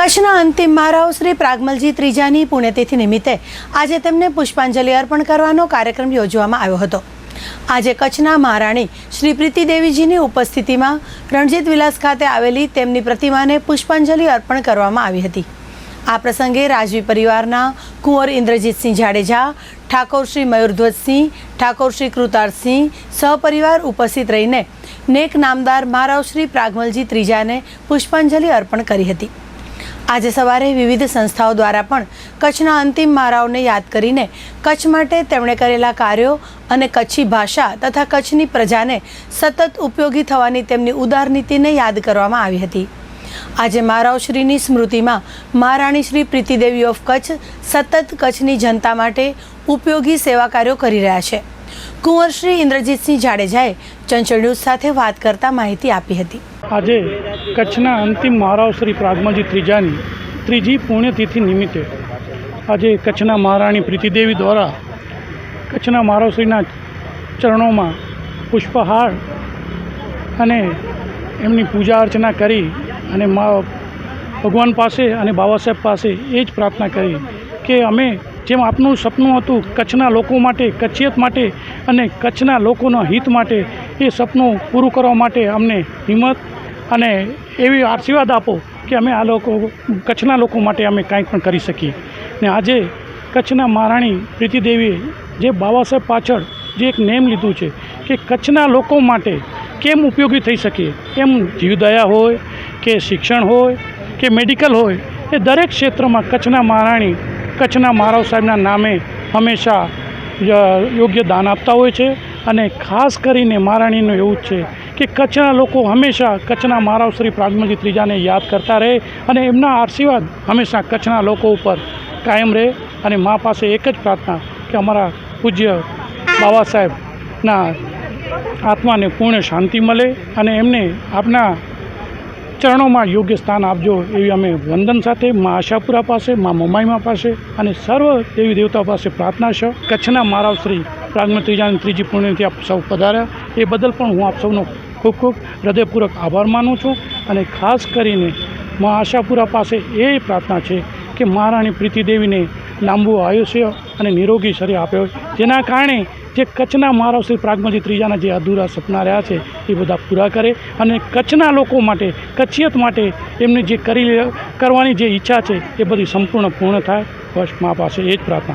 કચ્છના અંતિમ મહારાવ શ્રી પ્રાગમલજી ત્રીજાની પુણ્યતિથિ નિમિત્તે આજે તેમને પુષ્પાંજલિ અર્પણ કરવાનો કાર્યક્રમ યોજવામાં આવ્યો હતો. આજે કચ્છના મહારાણી શ્રી પ્રીતિદેવીજીની ઉપસ્થિતિમાં રણજીત વિલાસ ખાતે આવેલી તેમની પ્રતિમાને પુષ્પાંજલિ અર્પણ કરવામાં આવી હતી. આ પ્રસંગે રાજવી પરિવારના કુંવર ઇન્દ્રજીતસિંહ જાડેજા, ઠાકોર શ્રી મયુરધ્વજસિંહ, ઠાકોર શ્રી કૃતાર્થસિંહ સહપરિવાર ઉપસ્થિત રહીને નેક નામદાર મહારાવ શ્રી પ્રાગમલજી ત્રીજાને પુષ્પાંજલિ અર્પણ કરી હતી. આજે સવારે વિવિધ સંસ્થાઓ દ્વારા પણ કચ્છના અંતિમ મારાઓને યાદ કરીને કચ્છ માટે તેમણે કરેલા કાર્યો અને કચ્છી ભાષા તથા કચ્છની પ્રજાને સતત ઉપયોગી થવાની તેમની ઉદાર નીતિને યાદ કરવામાં આવી હતી. આજે મહારાવશ્રીની સ્મૃતિમાં મહારાણી શ્રી પ્રીતિદેવી ઓફ કચ્છ સતત કચ્છની જનતા માટે ઉપયોગી સેવા કાર્યો કરી રહ્યા છે. કુંવરશ્રી ઇન્દ્રજીતસિંહ જાડેજાએ ચંચળ ન્યૂઝ સાથે વાત કરતા માહિતી આપી હતી. આજે કચ્છના અંતિમ મહારાવ શ્રી પ્રાગમલજી ત્રીજાની ત્રીજી પુણ્યતિથિ નિમિત્તે આજે કચ્છના મહારાણી પ્રીતિદેવી દ્વારા કચ્છના મહારાવશ્રીના ચરણોમાં પુષ્પહાર અને એમની પૂજા અર્ચના કરી અને મા ભગવાન પાસે અને બાબા સાહેબ પાસે એ જ પ્રાર્થના કરી કે અમે જેમ આપનું સપનું હતું કચ્છના લોકો માટે, કચ્છિયત માટે અને કચ્છના લોકોના હિત માટે, એ સપનું પૂરું કરવા માટે અમને હિંમત અને એવી આશીર્વાદ આપો કે અમે આ લોકો, કચ્છના લોકો માટે અમે કાંઈ પણ કરી શકીએ. ને આજે કચ્છના મહારાણી પ્રીતિદેવીએ જે બાબા સાહેબ પાછળ જે એક નેમ લીધું છે કે કચ્છના લોકો માટે કેમ ઉપયોગી થઈ શકીએ? એમ જીવદયા હોય, કે શિક્ષણ હોય, કે મેડિકલ હોય, એ દરેક ક્ષેત્રમાં કચ્છના મહારાણી કચ્છના મહારાવ સાહેબના નામે હંમેશા યોગ્ય દાન આપતા હોય છે અને ખાસ કરીને મહારાણીનું એવું જ છે કે કચ્છના લોકો હંમેશા કચ્છના મહારાવ શ્રી પ્રાગમજી ત્રીજાને યાદ કરતા રહે અને એમના આશીર્વાદ હંમેશા કચ્છના લોકો ઉપર કાયમ રહે અને મા પાસે એક જ પ્રાર્થના કે અમારા પૂજ્ય બાબા સાહેબના આત્માને પૂર્ણ શાંતિ મળે અને એમને આપના ચરણોમાં યોગ્ય સ્થાન આપજો એવી અમે વંદન સાથે મા આશાપુરા પાસે, મા મમાઈમા પાસે અને સર્વ દેવી દેવતા પાસે પ્રાર્થના છે. કચ્છના મારાવ શ્રી પ્રાગમલ ત્રીજાની ત્રીજી પુણ્યથી આપ સૌ પધાર્યા. એ બદલ પણ હું આપ સૌનો ખૂબ ખૂબ હૃદયપૂર્વક આભાર માનું છું અને ખાસ કરીને મા આશાપુરા પાસે એ પ્રાર્થના છે કે મહારાણી પ્રીતિદેવીને લાંબુ આયુષ્ય અને નિરોગી શરીર આપ્યો. જેના કારણે જે કચ્છના મહારાવ શ્રી પ્રાગમજી ત્રીજાના જે અધૂરા સપના રહ્યા છે, એ બધા પૂરા કરે અને કચ્છના લોકો માટે, કચ્છિયત માટે એમને જે કરી કરવાની જે ઈચ્છા છે, એ બધી સંપૂર્ણ પૂર્ણ થાય. બસ મા પાસે એ જ પ્રાર્થના.